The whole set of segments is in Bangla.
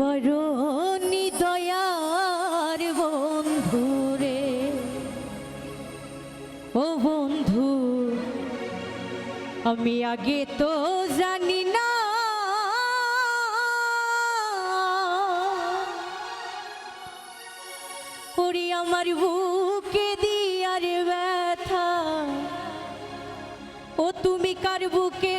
বড় নিদয়ার বন্ধুরে ও বন্ধু, আমি আগে তো জানি না। ওরে আমার বুকে দিয়ার ব্যথা। ও তুমি কার বুকে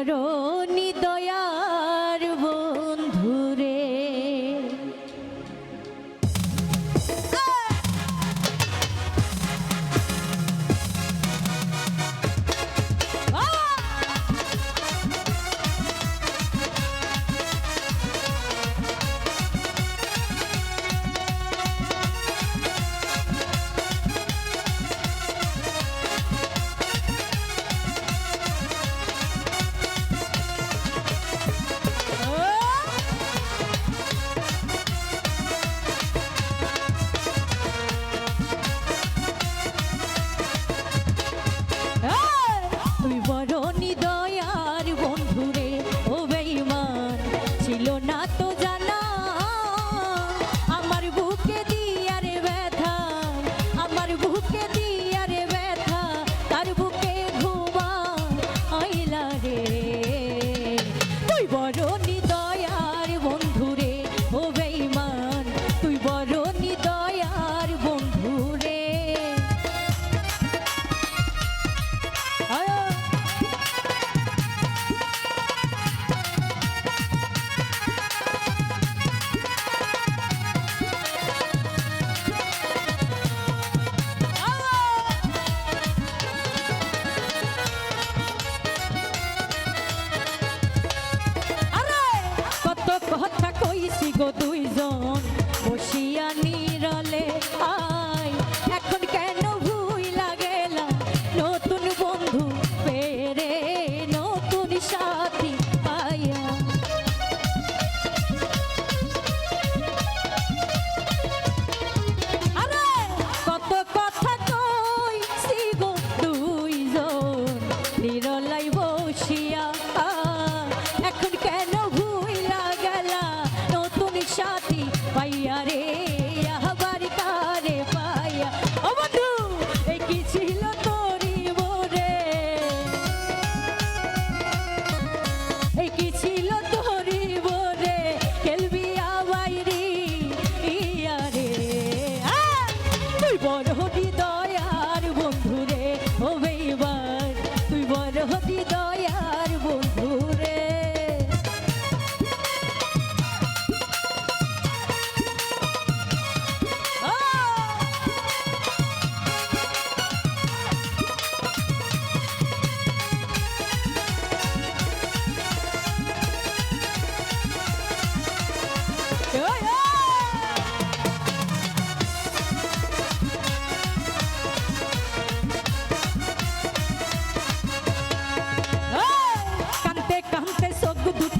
করো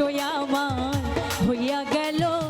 আমার হইয়া গেল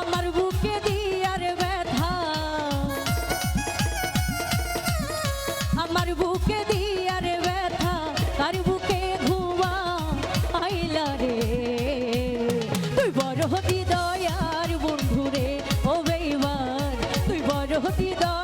আমার বুকে দিয়ার ব্যথা। আমার বুকে দিয়ার ব্যথা তার বুকে ধুয়া আইলা রে? তুই বড় হতি দয়ার বন্ধুরে, ও বেইমান, তুই বড় হতি দয়া